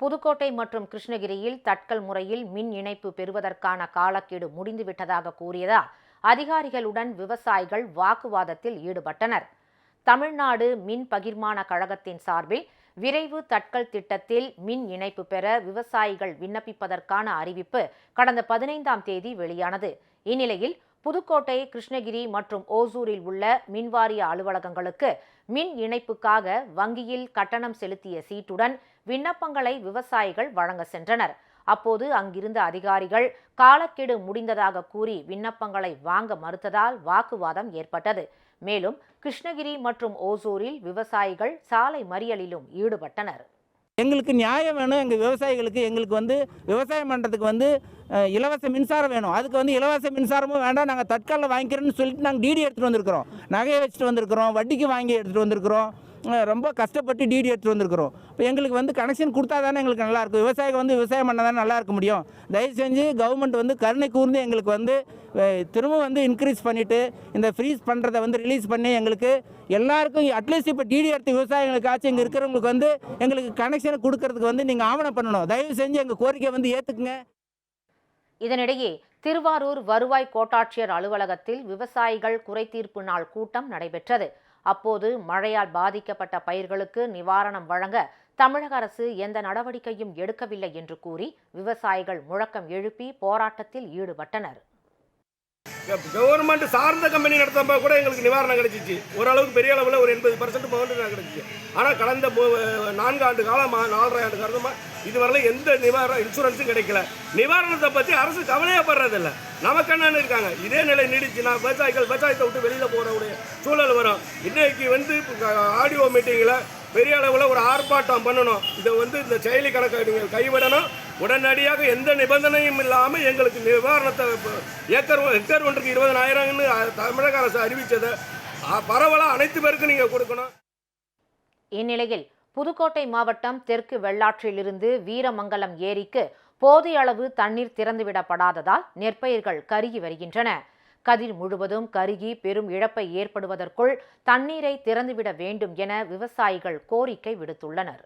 புதுக்கோட்டை மற்றும் கிருஷ்ணகிரியில் தட்கல் முறையில் மின் இணைப்பு பெறுவதற்கான காலக்கெடு முடிந்துவிட்டதாக கூறியதால் அதிகாரிகளுடன் விவசாயிகள் வாக்குவாதத்தில் ஈடுபட்டனர். தமிழ்நாடு மின் பகிர்மான கழகத்தின் சார்பில் விரைவு தட்கல் திட்டத்தில் மின் இணைப்பு பெற விவசாயிகள் விண்ணப்பிப்பதற்கான அறிவிப்பு கடந்த பதினைந்தாம் தேதி வெளியானது. இந்நிலையில் புதுக்கோட்டை கிருஷ்ணகிரி மற்றும் ஓசூரில் உள்ள மின்வாரிய அலுவலகங்களுக்கு மின் இணைப்புக்காக வங்கியில் கட்டணம் செலுத்திய சீட்டுடன் விண்ணப்பங்களை விவசாயிகள் வழங்க சென்றனர். அப்போது அங்கிருந்த அதிகாரிகள் காலக்கெடு முடிந்ததாக கூறி விண்ணப்பங்களை வாங்க மறுத்ததால் வாக்குவாதம் ஏற்பட்டது. மேலும் கிருஷ்ணகிரி மற்றும் ஓசூரில் விவசாயிகள் சாலை மறியலிலும் ஈடுபட்டனர். எங்களுக்கு நியாயம் வேணும் எங்கள் விவசாயிகளுக்கு எங்களுக்கு வந்து விவசாயம் பண்ணுறதுக்கு வந்து இலவச மின்சாரம் வேணும். அதுக்கு வந்து இலவச மின்சாரமும் வேண்டாம். நாங்கள் தட்காலில் வாங்கிக்கிறோன்னு சொல்லிட்டு நாங்கள் டிடி எடுத்துகிட்டு வந்திருக்கிறோம். நகையை வச்சுட்டு வந்திருக்கிறோம். வட்டிக்கு வாங்கி எடுத்துகிட்டு வந்திருக்கிறோம். ரொம்ப கஷ்டப்பட்டு டிடி எடுத்துகிட்டு வந்திருக்கிறோம். இப்போ எங்களுக்கு வந்து கனெக்ஷன் கொடுத்தா தானே எங்களுக்கு நல்லாயிருக்கும் விவசாயிகள் வந்து விவசாயம் பண்ணால் தானே நல்லா இருக்க முடியும். தயவு செஞ்சு கவர்மெண்ட் வந்து கருணை கூர்ந்து எங்களுக்கு வந்து திரும்ப வந்து இன்க்ரீஸ் பண்ணிவிட்டு இந்த ஃப்ரீஸ் பண்ணுறதை வந்து ரிலீஸ் பண்ணி எங்களுக்கு எல்லாருக்கும் அட்லீஸ்ட் இப்போ டிடி எடுத்து விவசாயிகளுக்காச்சும் இங்கே இருக்கிறவங்களுக்கு வந்து எங்களுக்கு கனெக்ஷன் கொடுக்கறதுக்கு வந்து நீங்கள் ஆவணம் பண்ணணும். தயவு செஞ்சு எங்கள் கோரிக்கை வந்து ஏற்றுக்குங்க இதனிடையே திருவாரூர் வருவாய் கோட்டாட்சியர் அலுவலகத்தில் விவசாயிகள் குறைதீர்ப்பு நாள் கூட்டம் நடைபெற்றது. அப்போது மழையால் பாதிக்கப்பட்ட பயிர்களுக்கு நிவாரணம் வழங்க தமிழக அரசு எந்த நடவடிக்கையும் எடுக்கவில்லை என்று கூறி விவசாயிகள் முழக்கம் எழுப்பி போராட்டத்தில் ஈடுபட்டனர். கவர்மெண்ட் சார்ந்த கம்பெனி நடத்தப்ப கூட எங்களுக்கு நிவாரணம் கிடைச்சிச்சு. ஓரளவுக்கு பெரிய அளவில் ஒரு எண்பது பர்சன்ட் பவுண்டரி கிடைச்சிச்சு. ஆனால் கடந்த நான்கு ஆண்டு காலமாக நாலரை ஆண்டு காலமாக இதுவரையில் எந்த நிவாரண இன்சூரன்ஸும் கிடைக்கல. நிவாரணத்தை பற்றி அரசு கவலையப்படுறதில்ல. நமக்கு என்னன்னு இருக்காங்க. இதே நிலை நீடிச்சுன்னா விவசாயிகள் விவசாயத்தை விட்டு வெளியில் போகிறவுடைய சூழல் வரும். இன்றைக்கு வந்து ஆடியோ மீட்டிங்கில் பெரிய அளவில் ஒரு ஆர்ப்பாட்டம் பண்ணணும். இதை வந்து இந்த செயலி கணக்கை நீங்கள் கைவிடணும். உடனடியாக எந்த நிபந்தனையும் இல்லாமல் எங்களுக்கு நிவாரணத்தை ஏக்கர் ஹெக்டர் ஒன்றுக்கு இருபதனாயிரம்னு தமிழக அரசு அறிவித்ததை பரவலாக அனைத்து பேருக்கும் நீங்கள் கொடுக்கணும். இந்நிலையில் புதுக்கோட்டை மாவட்டம் தெற்கு வெள்ளாற்றிலிருந்து வீரமங்கலம் ஏரிக்கு போதிய அளவு தண்ணீர் திறந்துவிடப்படாததால் நெற்பயிர்கள் கருகி வருகின்றன. கதிர் முழுவதும் கருகி பெரும் இழப்பை ஏற்படுவதற்குள் தண்ணீரை திறந்துவிட வேண்டும் என விவசாயிகள் கோரிக்கை விடுத்துள்ளனர்.